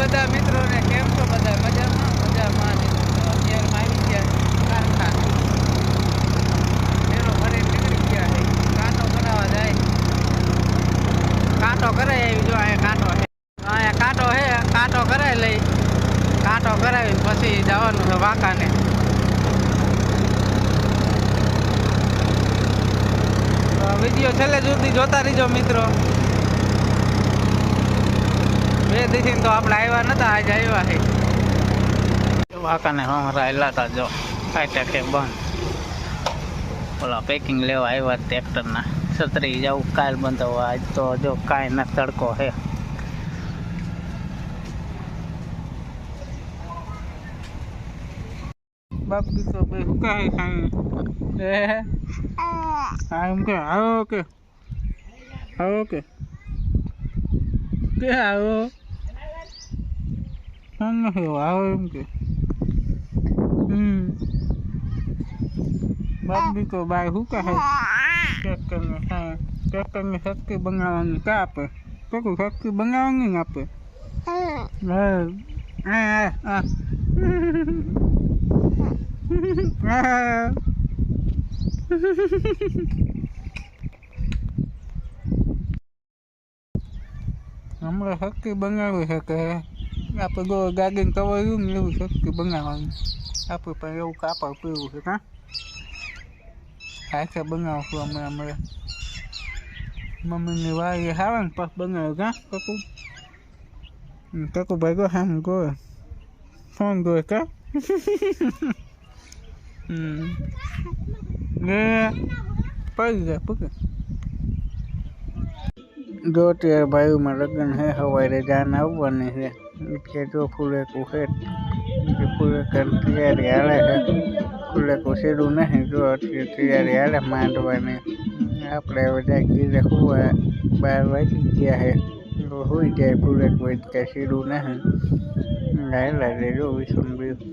બધા મિત્રોને કેમ છો બધા? મજામાં? મજામાં. અત્યારમાં આવી ગયા કારખાને મેરો ફરી નીકળી ગયા કાંટો કરાવવા જાય. કાંટો કરાવી આવી જો, અહીંયા કાંટો છે. અહીંયા કાંટો છે, કાંટો કરાવી લઈ. કાંટો કરાવી પછી જવાનું છે વાંકાને. વીડિયો છેલ્લે સુધી જોતા રહીજો મિત્રો. બે દિવસથી તો આપણે આવ્યા નતા, આજે આવ્યા છે વાંકાને હમણાં આવેલા હતા જો. ફાટા કે બંધ. ઓલા પેકિંગ લેવા આવ્યા ટ્રેક્ટરના. છત્રી જવું કાલ બંધ હોવા. આજ તો જો કાંઈ ના તડકો હે. બાપી તો બે કાંઈ કાંઈ એ હા? કે, આવો કે. આવો કે આવો? હા નથી આવો એમ કે હમ બાપી તો બાય શું કહે ટ્રેક્ટરને હા ટ્રેક્ટરને શક્તિ બનાવવાની કા આપે કેટલું શક્તિ બનાવવાની ને આપે હમણાં શક્તિ બનાવી છે કે આપણે ગો ગાડીને કવર્યું ને એવું શક્તિ બનાવવાનું આપણે પણ એવું કાપડ પીવું છે કાં હાથે બનાવશું અમે અમે મમ્મીની વારી આવે ને પછી બનાવ્યું કાં કકુ કકુ ભાઈ ગો હામ ગો ફોન ગો કા હમ ને પડી જાય પકડ જો ત્યારે ભાઈઓમાં લગ્ન હે સવારે જાન આવવાની છે કે જો ફૂલેકું છે, કે ફૂલેકન તૈયારી હાલે છે ફૂલેકું સીધું નહીં, જો અત્યારે તૈયારી હાલે માંડવાની. આપણે જાય ગીરે હોવા, બાર વાગી ગયા છે. તો હોઈ જાય ફૂલેકું કાંઈ સીધું નહીં. હાલા રે જો વિસુન બી